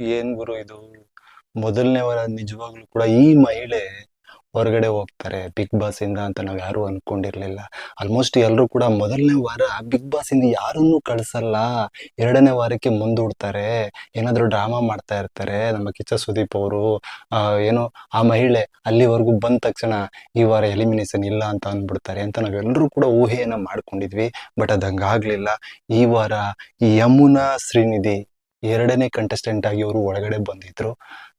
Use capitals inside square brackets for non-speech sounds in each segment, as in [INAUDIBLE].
ಏನ್ ಗುರು ಇದು? ಮೊದಲನೇ ವಾರ ನಿಜವಾಗ್ಲೂ ಕೂಡ ಈ ಮಹಿಳೆ ಹೊರಗಡೆ ಹೋಗ್ತಾರೆ ಬಿಗ್ ಬಾಸ್ ಇಂದ ಅಂತ ನಾವ್ ಯಾರು ಅನ್ಕೊಂಡಿರ್ಲಿಲ್ಲ. ಆಲ್ಮೋಸ್ಟ್ ಎಲ್ಲರೂ ಕೂಡ ಮೊದಲನೇ ವಾರ ಬಿಗ್ ಬಾಸ್ ಇಂದ ಯಾರನ್ನೂ ಕಳ್ಸಲ್ಲ. ಎರಡನೇ ವಾರಕ್ಕೆ ಮುಂದೂಡ್ತಾರೆ. ಏನಾದ್ರು ಡ್ರಾಮಾ ಮಾಡ್ತಾ ಇರ್ತಾರೆ. ನಮ್ಮ ಕಿಚ್ಚ ಸುದೀಪ್ ಅವರು ಏನೋ ಆ ಮಹಿಳೆ ಅಲ್ಲಿವರೆಗೂ ಬಂದ ತಕ್ಷಣ ಈ ವಾರ ಎಲಿಮಿನೇಷನ್ ಇಲ್ಲ ಅಂತ ಅಂದ್ಬಿಡ್ತಾರೆ ಅಂತ ನಾವೆಲ್ಲರೂ ಕೂಡ ಊಹೆಯನ್ನ ಮಾಡ್ಕೊಂಡಿದ್ವಿ. ಬಟ್ ಅದು ಈ ವಾರ ಯಮುನಾ ಶ್ರೀನಿಧಿ ಎರಡನೇ ಕಂಟೆಸ್ಟೆಂಟ್ ಆಗಿ ಅವರು ಒಳಗಡೆ ಬಂದಿದ್ರು.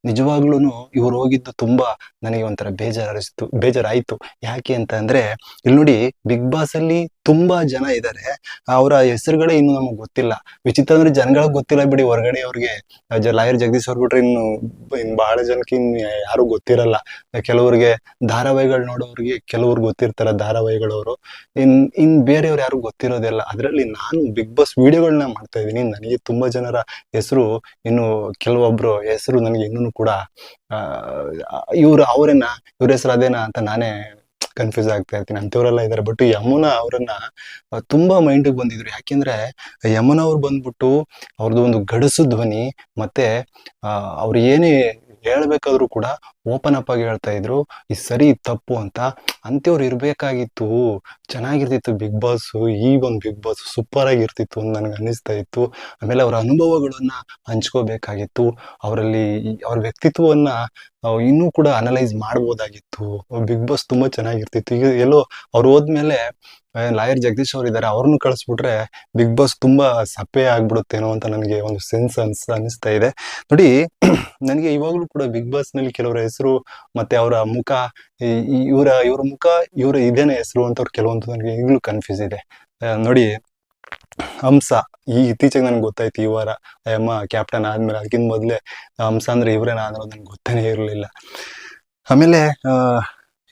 ನಿಜವಾಗ್ಲೂ ಇವ್ರು ಹೋಗಿದ್ದು ತುಂಬಾ ನನಗೆ ಒಂಥರ ಬೇಜಾರಿಸ್ತು ಬೇಜಾರಾಯಿತು. ಯಾಕೆ ಅಂತ ಅಂದ್ರೆ, ಇಲ್ಲಿ ನೋಡಿ ಬಿಗ್ ಬಾಸ್ ಅಲ್ಲಿ ತುಂಬಾ ಜನ ಇದ್ದಾರೆ ಅವರ ಹೆಸರುಗಳೇ ಇನ್ನು ನಮಗೆ ಗೊತ್ತಿಲ್ಲ. ವಿಚಿತ್ರ ಅಂದ್ರೆ ಜನಗಳಿಗೆ ಗೊತ್ತಿಲ್ಲ ಬಿಡಿ, ಹೊರಗಡೆ ಅವ್ರಿಗೆ. ಲಾಯರ್ ಜಗದೀಶ್ ಅವ್ರು ಬಿಟ್ರೆ ಇನ್ನು ಇನ್ ಬಹಳ ಜನಕ್ಕೆ ಇನ್ನು ಯಾರು ಗೊತ್ತಿರಲ್ಲ. ಕೆಲವ್ರಿಗೆ ಧಾರಾವಾಹಿಗಳು ನೋಡೋರಿಗೆ ಕೆಲವ್ರು ಗೊತ್ತಿರ್ತಾರ ಧಾರಾವಾಹಿಗಳವರು ಇನ್ ಇನ್ ಬೇರೆಯವ್ರು ಯಾರು ಗೊತ್ತಿರೋದಿಲ್ಲ. ಅದರಲ್ಲಿ ನಾನು ಬಿಗ್ ಬಾಸ್ ವಿಡಿಯೋಗಳನ್ನ ಮಾಡ್ತಾ ಇದ್ದೀನಿ. ನನಗೆ ತುಂಬಾ ಜನರ ಹೆಸರು ಇನ್ನು ಕೆಲವೊಬ್ರು ಹೆಸರು ನನಗೆ ಇನ್ನೂ ಕೂಡ ಇವ್ರು ಅವರನ್ನ, ಇವ್ರ ಹೆಸರು ಅದೇನಾ ಅಂತ ನಾನೇ ಕನ್ಫ್ಯೂಸ್ ಆಗ್ತಾ ಇರ್ತೀನಿ. ಅಂತವ್ರೆಲ್ಲ ಇದ್ದಾರೆ ಬಟ್ ಯಮುನಾ ಅವರನ್ನ ತುಂಬಾ ಮೈಂಡ್ ಬಂದಿದ್ರು. ಯಾಕೆಂದ್ರೆ, ಯಮುನಾ ಅವ್ರು ಬಂದ್ಬಿಟ್ಟು ಅವ್ರದ್ದು ಒಂದು ಗಡಸು ಧ್ವನಿ, ಮತ್ತೆ ಅವ್ರು ಏನೇ ಹೇಳ್ಬೇಕಾದ್ರೂ ಕೂಡ ಓಪನ್ ಅಪ್ ಆಗಿ ಹೇಳ್ತಾ ಇದ್ರು, ಈ ಸರಿ ತಪ್ಪು ಅಂತ. ಅಂತವ್ರು ಇರ್ಬೇಕಾಗಿತ್ತು. ಚೆನ್ನಾಗಿರ್ತಿತ್ತು ಬಿಗ್ ಬಾಸ್, ಈ ಒಂದು ಬಿಗ್ ಬಾಸ್ ಸೂಪರ್ ಆಗಿರ್ತಿತ್ತು ಅಂತ ನನಗೆ ಅನ್ನಿಸ್ತಾ ಇತ್ತು. ಆಮೇಲೆ ಅವರ ಅನುಭವಗಳನ್ನ ಹಂಚ್ಕೋಬೇಕಾಗಿತ್ತು. ಅವರಲ್ಲಿ ಅವ್ರ ವ್ಯಕ್ತಿತ್ವವನ್ನ ಇನ್ನೂ ಕೂಡ ಅನಲೈಸ್ ಮಾಡ್ಬೋದಾಗಿತ್ತು. ಬಿಗ್ ಬಾಸ್ ತುಂಬಾ ಚೆನ್ನಾಗಿರ್ತಿತ್ತು. ಈಗ ಎಲ್ಲೋ ಅವ್ರು ಹೋದ್ಮೇಲೆ ಲಾಯರ್ ಜಗದೀಶ್ ಅವ್ರು ಇದ್ದಾರೆ ಅವ್ರನ್ನೂ ಕಳಿಸ್ಬಿಟ್ರೆ ಬಿಗ್ ಬಾಸ್ ತುಂಬಾ ಸಪ್ಪೆ ಆಗ್ಬಿಡುತ್ತೇನೋ ಅಂತ ನನಗೆ ಒಂದು ಸೆನ್ಸ್ ಅನ್ಸ್, ಅನಿಸ್ತಾ ಇದೆ. ನೋಡಿ, [CLEARS THROAT] ನನಗೆ ಇವಾಗಲೂ ಕೂಡ ಬಿಗ್ ಬಾಸ್ನಲ್ಲಿ ಕೆಲವರ ಹೆಸರು ಮತ್ತೆ ಅವರ ಮುಖ ಇವರ, ಇವ್ರ ಮುಖ, ಇವರ ಇದೇನೆ ಹೆಸರು ಅಂತವ್ರು ಕೆಲವೊಂದು ನನಗೆ ಈಗಲೂ ಕನ್ಫ್ಯೂಸ್ ಇದೆ. ನೋಡಿ ಹಂಸ. ಈ ಇತ್ತೀಚೆಗೆ ನನಗೆ ಗೊತ್ತಾಯ್ತು ಈ ವಾರ ಅಯ್ಯಮ್ಮ ಕ್ಯಾಪ್ಟನ್ ಆದ್ಮೇಲೆ ಅದಕ್ಕಿಂತ ಮೊದಲೇ ಹಂಸ ಅಂದ್ರೆ ಇವರೇನ ಅನ್ನೋದು ನನಗೆ ಗೊತ್ತೇ ಇರಲಿಲ್ಲ. ಆಮೇಲೆ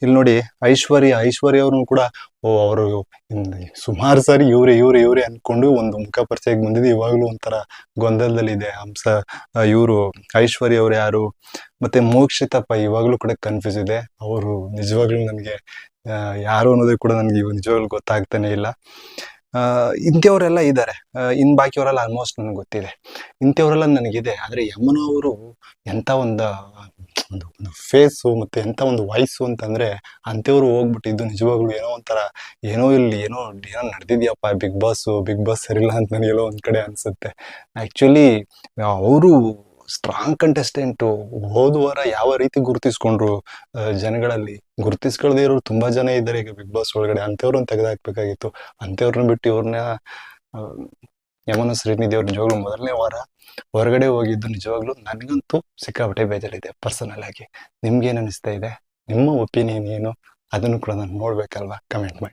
ಇಲ್ಲಿ ನೋಡಿ ಐಶ್ವರ್ಯ ಐಶ್ವರ್ಯ ಅವ್ರನ್ನು ಕೂಡ, ಓ, ಅವರು ಸುಮಾರು ಸಾರಿ ಇವ್ರೆ ಇವ್ರೆ ಇವ್ರೆ ಅನ್ಕೊಂಡು ಒಂದು ಮುಖ ಪರಿಚಯಕ್ಕೆ ಬಂದಿದೆ ಇವಾಗಲೂ ಒಂಥರ ಗೊಂದಲದಲ್ಲಿದೆ ಹಂಸ. ಇವರು ಐಶ್ವರ್ಯ ಅವ್ರು ಯಾರು? ಮತ್ತೆ ಮೋಕ್ಷಿತಪ್ಪ ಇವಾಗಲೂ ಕೂಡ ಕನ್ಫ್ಯೂಸ್ ಇದೆ. ಅವರು ನಿಜವಾಗ್ಲೂ ನನಗೆ ಯಾರು ಅನ್ನೋದೇ ಕೂಡ ನನಗೆ ನಿಜವಾಗ್ಲೂ ಗೊತ್ತಾಗ್ತಾನೆ ಇಲ್ಲ. ಇಂಥವ್ರೆಲ್ಲ ಇದ್ದಾರೆ ಇನ್ ಬಾಕಿಯವರೆಲ್ಲ ಆಲ್ಮೋಸ್ಟ್ ನನಗೆ ಗೊತ್ತಿದೆ. ಇಂಥವರೆಲ್ಲ ನನಗಿದೆ. ಆದರೆ ಯಮುನ ಅವರು ಎಂತ ಒಂದು ಒಂದು ಒಂದು ಫೇಸು ಮತ್ತೆ ಎಂಥ ಒಂದು ವಾಯ್ಸು ಅಂತಂದ್ರೆ ಅಂಥವ್ರು ಹೋಗ್ಬಿಟ್ಟಿದ್ದು ನಿಜವಾಗ್ಲೂ ಏನೋ ಒಂಥರ, ಏನೋ ಇಲ್ಲಿ ಏನೋ ಏನೋ ನಡೆದಿದ್ಯಪ್ಪ ಬಿಗ್ ಬಾಸು ಬಿಗ್ ಬಾಸ್ ಸರಿಲ್ಲ ಅಂತ ನನಗೆಲ್ಲೋ ಒಂದ್ ಕಡೆ ಅನ್ಸುತ್ತೆ. ಆ್ಯಕ್ಚುಲಿ ಅವರು ಸ್ಟ್ರಾಂಗ್ ಕಂಟೆಸ್ಟೆಂಟು ಹೋದ ವಾರ ಯಾವ ರೀತಿ ಗುರುತಿಸ್ಕೊಂಡ್ರು ಜನಗಳಲ್ಲಿ? ಗುರುತಿಸ್ಕೊಳ್ದೇ ಇರೋರು ತುಂಬಾ ಜನ ಇದ್ದಾರೆ. ಈಗ ಬಿಗ್ ಬಾಸ್ ಒಳಗಡೆ ಅಂಥವ್ರನ್ನ ತೆಗೆದಾಕ್ಬೇಕಾಗಿತ್ತು. ಅಂಥವ್ರನ್ನ ಬಿಟ್ಟು ಇವ್ರನ್ನ ಯಮನ ಶ್ರೀನಿಧಿ ಅವ್ರ ನಿಜವಾಗ್ಲೂ ಮೊದಲನೇ ವಾರ ಹೊರಗಡೆ ಹೋಗಿದ್ದು ನಿಜವಾಗ್ಲೂ ನನಗಂತೂ ಸಿಕ್ಕಾಪಟ್ಟೆ ಬೇಜಾರಿದೆ ಪರ್ಸನಲ್ ಆಗಿ. ನಿಮ್ಗೇನು ಅನಿಸ್ತಾ ಇದೆ? ನಿಮ್ಮ ಒಪಿನಿಯನ್ ಏನು? ಅದನ್ನು ಕೂಡ ನಾನು ನೋಡ್ಬೇಕಲ್ವಾ? ಕಮೆಂಟ್ ಮಾಡಿ.